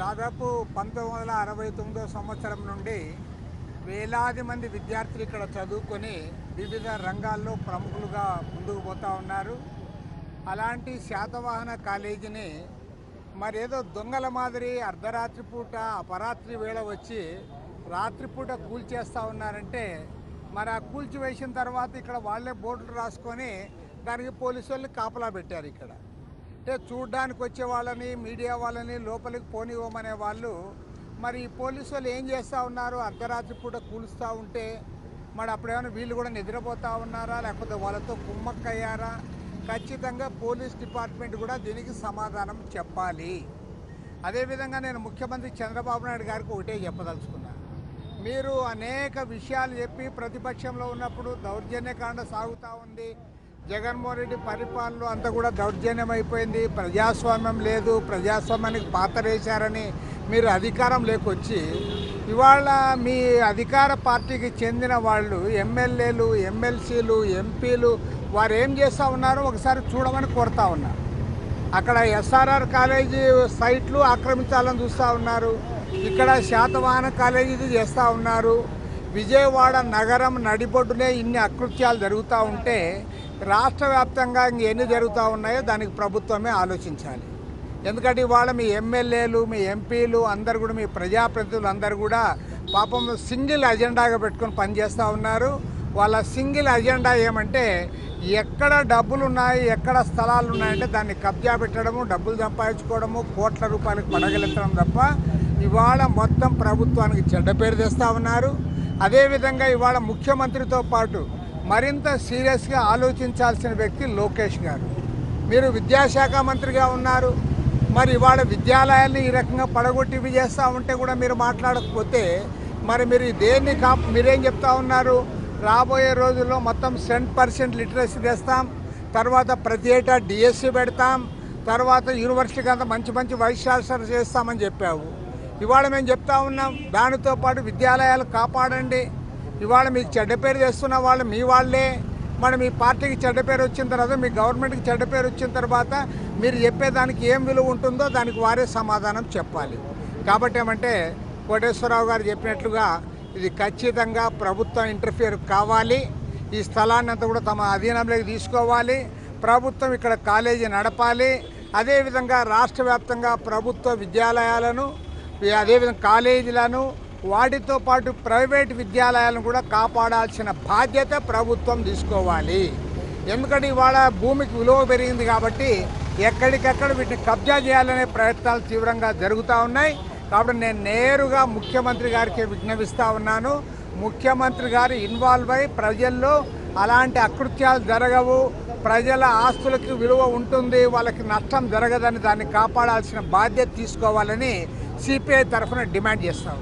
దాదాపు పంతొమ్మిది వందల అరవై తొమ్మిదో సంవత్సరం నుండి వేలాది మంది విద్యార్థులు ఇక్కడ చదువుకొని వివిధ రంగాల్లో ప్రముఖులుగా ముందుకు పోతూ ఉన్నారు. అలాంటి శాతవాహన కాలేజీని మరేదో దొంగల మాదిరి అర్ధరాత్రి పూట అపరాత్రి వేళ వచ్చి రాత్రిపూట కూల్చేస్తూ ఉన్నారంటే మరి ఆ కూల్చివేసిన తర్వాత ఇక్కడ వాళ్ళే బోర్డులు రాసుకొని దానికి పోలీసు వాళ్ళు కాపలా పెట్టారు ఇక్కడ. అంటే చూడ్డానికి వచ్చే వాళ్ళని మీడియా వాళ్ళని లోపలికి పోనివ్వమనే వాళ్ళు మరి ఈ పోలీసు వాళ్ళు ఏం చేస్తూ ఉన్నారు? అర్ధరాత్రి పూట కూలుస్తూ ఉంటే మరి అప్పుడేమైనా వీళ్ళు కూడా నిద్రపోతూ ఉన్నారా? లేకపోతే వాళ్ళతో కుమ్మక్కయ్యారా? ఖచ్చితంగా పోలీస్ డిపార్ట్మెంట్ కూడా దీనికి సమాధానం చెప్పాలి. అదేవిధంగా నేను ముఖ్యమంత్రి చంద్రబాబు నాయుడు గారికి ఒకటే చెప్పదలుచుకున్నా. మీరు అనేక విషయాలు చెప్పి ప్రతిపక్షంలో ఉన్నప్పుడు దౌర్జన్యకాండ సాగుతూ ఉంది. జగన్మోహన్ రెడ్డి పరిపాలనలో అంతా కూడా దౌర్జన్యం అయిపోయింది ప్రజాస్వామ్యం లేదు. ప్రజాస్వామ్యానికి పాతరేశారని మీరు అధికారం లేకొచ్చి ఇవాళ మీ అధికార పార్టీకి చెందిన వాళ్ళు ఎమ్మెల్యేలు ఎమ్మెల్సీలు ఎంపీలు వారు ఏం చేస్తూ ఉన్నారో ఒకసారి చూడమని కోరుతా ఉన్నా. అక్కడ ఎస్ఆర్ఆర్ కాలేజీ సైట్లు ఆక్రమించాలని చూస్తూ ఉన్నారు. ఇక్కడ శాతవాహన కాలేజీ చేస్తూ ఉన్నారు. విజయవాడ నగరం నడిబొడ్డునే ఇన్ని అకృత్యాలు జరుగుతూ ఉంటే రాష్ట్ర వ్యాప్తంగా ఎన్ని జరుగుతూ ఉన్నాయో దానికి ప్రభుత్వమే ఆలోచించాలి. ఎందుకంటే ఇవాళ మీ ఎమ్మెల్యేలు మీ ఎంపీలు అందరు కూడా మీ ప్రజాప్రతినిధులు అందరు కూడా పాపం సింగిల్ అజెండాగా పెట్టుకొని పనిచేస్తూ ఉన్నారు. వాళ్ళ సింగిల్ అజెండా ఏమంటే ఎక్కడ డబ్బులు ఉన్నాయి ఎక్కడ స్థలాలు ఉన్నాయంటే దాన్ని కబ్జా పెట్టడము డబ్బులు సంపాదించుకోవడము కోట్ల రూపాయలకు పడగలెత్తడం తప్ప ఇవాళ మొత్తం ప్రభుత్వానికి చెడ్డ పేరు తెస్తూ ఉన్నారు. అదేవిధంగా ఇవాళ ముఖ్యమంత్రితో పాటు మరింత సీరియస్గా ఆలోచించాల్సిన వ్యక్తి లోకేష్ గారు. మీరు విద్యాశాఖ మంత్రిగా ఉన్నారు. మరి ఇవాళ విద్యాలయాల్ని ఈ రకంగా పడగొట్టివి చేస్తూ ఉంటే కూడా మీరు మాట్లాడకపోతే మరి మీరు దేన్ని కా మీరేం చెప్తా ఉన్నారు? రాబోయే రోజుల్లో మొత్తం సెంట్ పర్సెంట్ లిటరసీ తెస్తాం. తర్వాత ప్రతి ఏటా డిఎస్సి పెడతాం. తర్వాత యూనివర్సిటీకి అంతా మంచి మంచి వైస్ ఛాన్సలర్ చేస్తామని చెప్పావు. ఇవాళ మేము చెప్తా ఉన్నాం దానితో పాటు విద్యాలయాలు కాపాడండి. ఇవాళ మీకు చెడ్డ పేరు చేస్తున్న వాళ్ళు మీ వాళ్ళే. మరి మీ పార్టీకి చెడ్డ పేరు వచ్చిన తర్వాత మీ గవర్నమెంట్కి చెడ్డ పేరు వచ్చిన తర్వాత మీరు చెప్పేదానికి ఏం విలువ ఉంటుందో దానికి వారే సమాధానం చెప్పాలి. కాబట్టి ఏమంటే కోటేశ్వరరావు గారు చెప్పినట్లుగా ఇది ఖచ్చితంగా ప్రభుత్వం ఇంటర్ఫియర్ కావాలి. ఈ స్థలాన్ని అంతా కూడా తమ అధీనంలోకి తీసుకోవాలి. ప్రభుత్వం ఇక్కడ కాలేజీ నడపాలి. అదేవిధంగా రాష్ట్ర వ్యాప్తంగా ప్రభుత్వ విద్యాలయాలను అదేవిధంగా కాలేజీలను వాటితో పాటు ప్రైవేట్ విద్యాలయాలను కూడా కాపాడాల్సిన బాధ్యత ప్రభుత్వం తీసుకోవాలి. ఎందుకంటే ఇవాళ భూమికి విలువ పెరిగింది కాబట్టి ఎక్కడికెక్కడ వీటిని కబ్జా చేయాలనే ప్రయత్నాలు తీవ్రంగా జరుగుతూ ఉన్నాయి. కాబట్టి నేను నేరుగా ముఖ్యమంత్రి గారికి విజ్ఞపిస్తూ ఉన్నాను. ముఖ్యమంత్రి గారు ఇన్వాల్వ్ అయి ప్రజల్లో అలాంటి అకృత్యాలు జరగవు. ప్రజల ఆస్తులకి విలువ ఉంటుంది వాళ్ళకి నష్టం జరగదని దాన్ని కాపాడాల్సిన బాధ్యత తీసుకోవాలని సిపిఐ తరఫున డిమాండ్ చేస్తాం